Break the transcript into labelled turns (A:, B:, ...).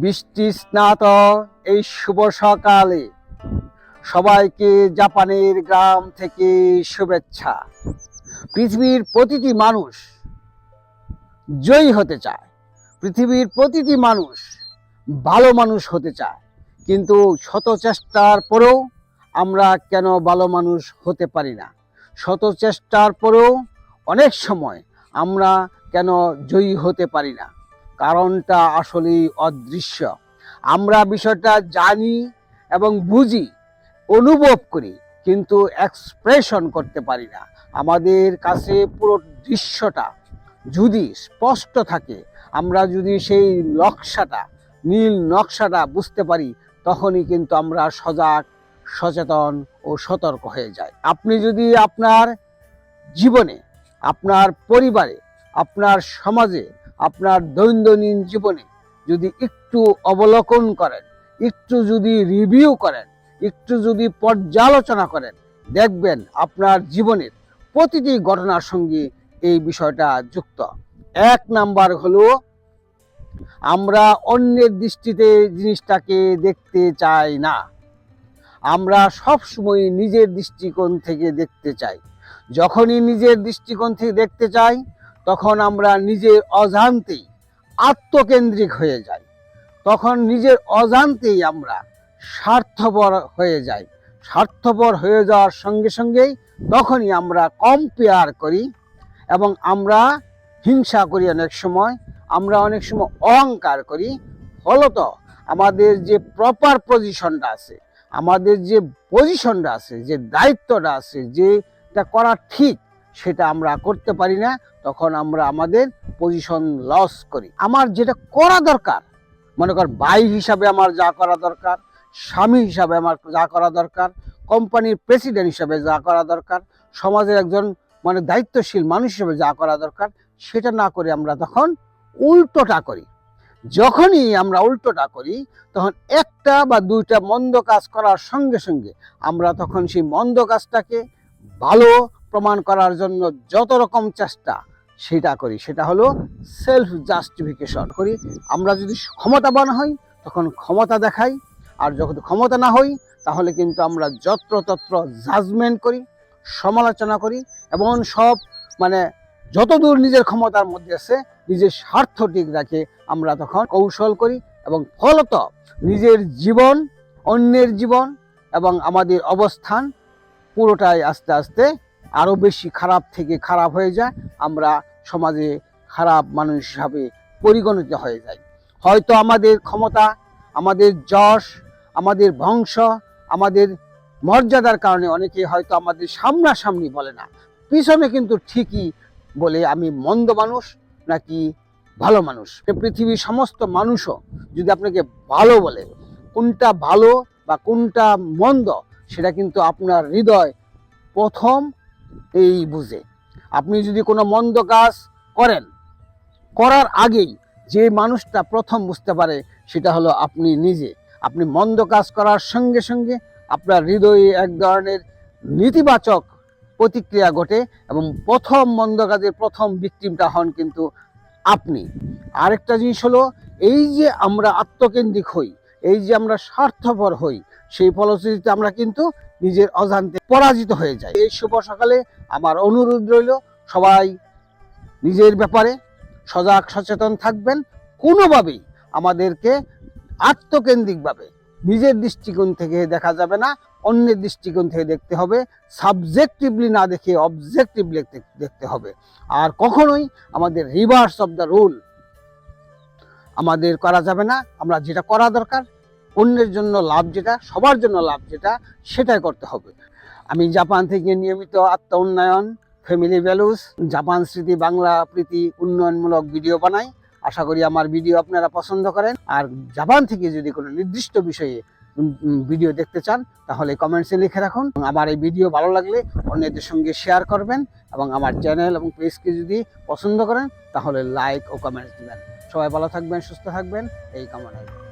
A: বৃষ্টি স্নাত এই শুভ সকালে। সবাইকে জাপানের গ্রাম থেকে শুভেচ্ছা। পৃথিবীর প্রতিটি মানুষ জয়ী হতে চায়। পৃথিবীর প্রতিটি মানুষ ভালো মানুষ হতে চায়। কিন্তু শত চেষ্টার পরেও আমরা কেন ভালো মানুষ হতে পারি না? শত চেষ্টার পরেও অনেক সময় আমরা কেন জয়ী হতে পারি না? কারণটা আসলেই অদৃশ্য। আমরা বিষয়টা জানি এবং বুঝি, অনুভব করি, কিন্তু এক্সপ্রেশন করতে পারি না। আমাদের কাছে পুরো দৃশ্যটা যদি স্পষ্ট থাকে, আমরা যদি সেই নকশাটা, নীল নকশাটা বুঝতে পারি, তখনই কিন্তু আমরা সজাগ, সচেতন ও সতর্ক হয়ে যাই। আপনি যদি আপনার জীবনে, আপনার পরিবারে, আপনার সমাজে আপনার দৈনন্দিন জীবনে যদি একটু অবলোকন করেন, একটু যদি রিভিউ করেন, একটু যদি পর্যালোচনা করেন, দেখবেন আপনার জীবনের প্রতিটি ঘটনার সঙ্গে এই বিষয়টা যুক্ত। এক নাম্বার হলো, আমরা অন্যের দৃষ্টিতে জিনিসটাকে দেখতে চাই না। আমরা সব সময় নিজের দৃষ্টিকোণ থেকে দেখতে চাই। যখনই নিজের দৃষ্টিকোণ থেকে দেখতে চাই তখন আমরা নিজের অজান্তেই আত্মকেন্দ্রিক হয়ে যাই। তখন নিজের অজান্তেই আমরা স্বার্থপর হয়ে যাই। স্বার্থপর হয়ে যাওয়ার সঙ্গে সঙ্গেই তখনই আমরা কম্পেয়ার করি এবং আমরা হিংসা করি অনেক সময়, আমরা অনেক সময় অহংকার করি। ফলত আমাদের যে প্রপার পজিশনটা আছে, আমাদের যে পজিশনটা আছে, যে দায়িত্বটা আছে, যেটা করা ঠিক, সেটা আমরা করতে পারি না। তখন আমরা আমাদের পজিশন লস করি। আমার যেটা করা দরকার, মনে কর ভাই হিসাবে আমার যা করা দরকার, স্বামী হিসাবে আমার যা করা দরকার কোম্পানির প্রেসিডেন্ট হিসাবে যা করা দরকার, সমাজের একজন মানে দায়িত্বশীল মানুষ হিসেবে যা করা দরকার, সেটা না করে আমরা তখন উল্টোটা করি। যখনই আমরা উল্টোটা করি, তখন একটা বা দুইটা মন্দ কাজ করার সঙ্গে সঙ্গে আমরা তখন সেই মন্দ কাজটাকে ভালো প্রমাণ করার জন্য যত রকম চেষ্টা সেটা করি। সেটা হলো সেলফ জাস্টিফিকেশন করি। আমরা যদি ক্ষমতাবান হই, তখন ক্ষমতা দেখাই। আর যখন ক্ষমতা না হই, তাহলে কিন্তু আমরা যত্রতত্র জাজমেন্ট করি, সমালোচনা করি এবং সব মানে যতদূর নিজের ক্ষমতার মধ্যে আছে, নিজের স্বার্থ ঠিক রাখে আমরা তখন কৌশল করি এবং ফলত নিজের জীবন, অন্যের জীবন এবং আমাদের অবস্থান পুরোটাই আস্তে আস্তে আরও বেশি খারাপ থেকে খারাপ হয়ে যায়, আমরা সমাজে খারাপ মানুষ হিসাবে পরিগণিত হয়ে যাই। হয়তো আমাদের ক্ষমতা, আমাদের যশ, আমাদের বংশ, আমাদের মর্যাদার কারণে অনেকে হয়তো আমাদের সামনাসামনি বলে না। পিছনে কিন্তু ঠিকই বলে আমি মন্দ মানুষ নাকি ভালো মানুষ? পৃথিবীর সমস্ত মানুষও যদি আপনাকে ভালো বলে, কোনটা ভালো বা কোনটা মন্দ, সেটা কিন্তু আপনার হৃদয় প্রথম এই বুঝে। আপনি যদি কোনো মন্দ কাজ করেন, করার আগেই যে মানুষটা প্রথম বুঝতে পারে, সেটা হলো আপনি নিজে। আপনি মন্দ কাজ করার সঙ্গে সঙ্গে আপনার হৃদয়ে এক ধরনের নেতিবাচক প্রতিক্রিয়া ঘটে এবং প্রথম মন্দ কাজের প্রথম ভিকটিমটা হন কিন্তু আপনি। আরেকটা জিনিস হলো, এই যে আমরা আত্মকেন্দ্রিক হই এই যে আমরা স্বার্থপর হই, সেই ফলশ্রুতিতে আমরা কিন্তু নিজের অজান্তে পরাজিত হয়ে যাই। এই শুভ সকালে আমার অনুরোধ রইল, সবাই নিজের ব্যাপারে সজাগ সচেতন থাকবেন। কোনোভাবেই আমাদেরকে আত্মকেন্দ্রিকভাবে নিজের দৃষ্টিকোণ থেকে দেখা যাবে না, অন্যের দৃষ্টিকোণ থেকে দেখতে হবে, সাবজেক্টিভলি না দেখে অবজেক্টিভলি দেখতে হবে। আর কখনোই আমাদের রিভার্স অফ দ্য রুল আমাদের করা যাবে না। আমরা যেটা করা দরকার অন্যের জন্য লাভ যেটা, সবার জন্য লাভ যেটা, সেটাই করতে হবে। আমি জাপান থেকে নিয়মিত আত্ম উন্নয়ন ফ্যামিলি ভ্যালুস জাপান স্মৃতি বাংলা প্রীতি উন্নয়নমূলক ভিডিও বানাই। আশা করি আমার ভিডিও আপনারা পছন্দ করেন। আর জাপান থেকে যদি কোনো নির্দিষ্ট বিষয়ে ভিডিও দেখতে চান, তাহলে কমেন্টসে লিখে রাখুন। আমার এই ভিডিও ভালো লাগলে অন্যদের সঙ্গে শেয়ার করবেন। এবং আমার চ্যানেল এবং পেজকে যদি পছন্দ করেন, তাহলে লাইক ও কমেন্টস দিবেন। সবাই ভালো থাকবেন, সুস্থ থাকবেন। এই কামনায়।